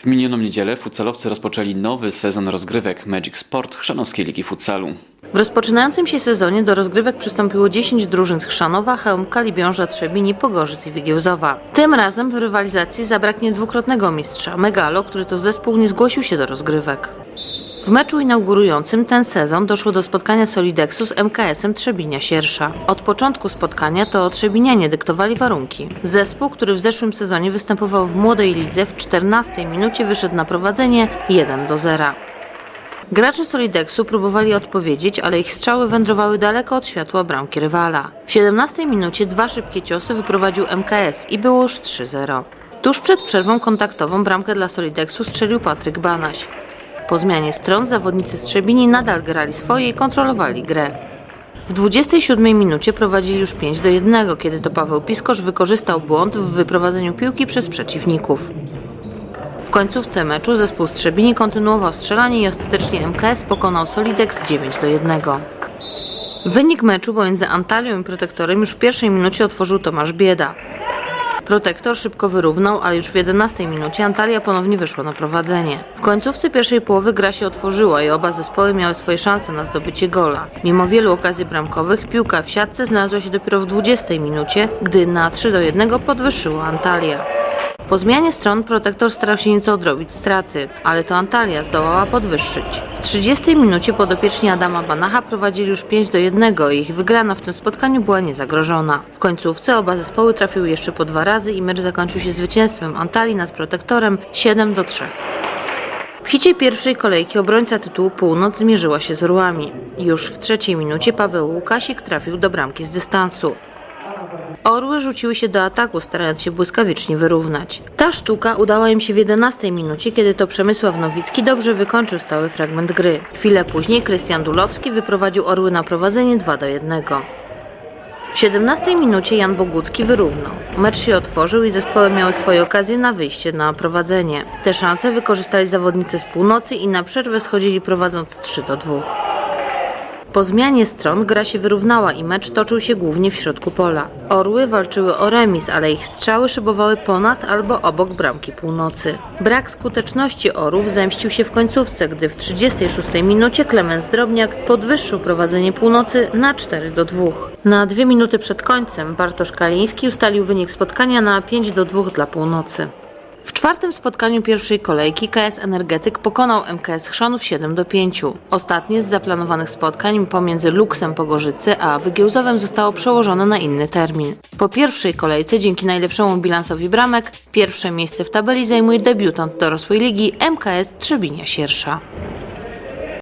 W minioną niedzielę futsalowcy rozpoczęli nowy sezon rozgrywek Magic Sport Chrzanowskiej Ligi Futsalu. W rozpoczynającym się sezonie do rozgrywek przystąpiło 10 drużyn z Chrzanowa, Chełmka, Libiąża, Trzebini, Pogorzyc i Wygiełzowa. Tym razem w rywalizacji zabraknie dwukrotnego mistrza, Megalo, który to zespół nie zgłosił się do rozgrywek. W meczu inaugurującym ten sezon doszło do spotkania Solidexu z MKS-em Trzebinia Siersza. Od początku spotkania to Trzebinianie dyktowali warunki. Zespół, który w zeszłym sezonie występował w młodej lidze w 14 minucie wyszedł na prowadzenie 1 do 0. Gracze Solidexu próbowali odpowiedzieć, ale ich strzały wędrowały daleko od światła bramki rywala. W 17 minucie dwa szybkie ciosy wyprowadził MKS i było już 3-0. Tuż przed przerwą kontaktową bramkę dla Solidexu strzelił Patryk Banaś. Po zmianie stron zawodnicy Strzebini nadal grali swoje i kontrolowali grę. W 27 minucie prowadzili już 5 do 1, kiedy to Paweł Piskosz wykorzystał błąd w wyprowadzeniu piłki przez przeciwników. W końcówce meczu zespół Strzebini kontynuował strzelanie i ostatecznie MKS pokonał Solidex 9 do 1. Wynik meczu pomiędzy Antalią i Protektorem już w pierwszej minucie otworzył Tomasz Bieda. Protektor szybko wyrównał, ale już w 11 minucie Antalya ponownie wyszła na prowadzenie. W końcówce pierwszej połowy gra się otworzyła i oba zespoły miały swoje szanse na zdobycie gola. Mimo wielu okazji bramkowych, piłka w siatce znalazła się dopiero w 20 minucie, gdy na 3 do 1 podwyższyła Antalya. Po zmianie stron protektor starał się nieco odrobić straty, ale to Antalya zdołała podwyższyć. W 30 minucie podopieczni Adama Banacha prowadzili już 5 do 1 i ich wygrana w tym spotkaniu była niezagrożona. W końcówce oba zespoły trafiły jeszcze po dwa razy i mecz zakończył się zwycięstwem Antalii nad protektorem 7 do 3. W hicie pierwszej kolejki obrońca tytułu Północ zmierzyła się z Orłami. Już w trzeciej minucie Paweł Łukasik trafił do bramki z dystansu. Orły rzuciły się do ataku, starając się błyskawicznie wyrównać. Ta sztuka udała im się w 11 minucie, kiedy to Przemysław Nowicki dobrze wykończył stały fragment gry. Chwilę później Krystian Dulowski wyprowadził Orły na prowadzenie 2 do 1. W 17 minucie Jan Bogucki wyrównał. Mecz się otworzył i zespoły miały swoje okazje na wyjście na prowadzenie. Te szanse wykorzystali zawodnicy z północy i na przerwę schodzili prowadząc 3 do 2. Po zmianie stron gra się wyrównała i mecz toczył się głównie w środku pola. Orły walczyły o remis, ale ich strzały szybowały ponad albo obok bramki północy. Brak skuteczności Orów zemścił się w końcówce, gdy w 36 minucie Klemens Drobniak podwyższył prowadzenie północy na 4 do 2. Na dwie minuty przed końcem Bartosz Kaliński ustalił wynik spotkania na 5 do 2 dla północy. W czwartym spotkaniu pierwszej kolejki KS Energetyk pokonał MKS Chrzanów 7 do 5. Ostatnie z zaplanowanych spotkań pomiędzy Luksem Pogorzycy a Wygiełzowem zostało przełożone na inny termin. Po pierwszej kolejce dzięki najlepszemu bilansowi bramek pierwsze miejsce w tabeli zajmuje debiutant dorosłej ligi MKS Trzebinia Siersza.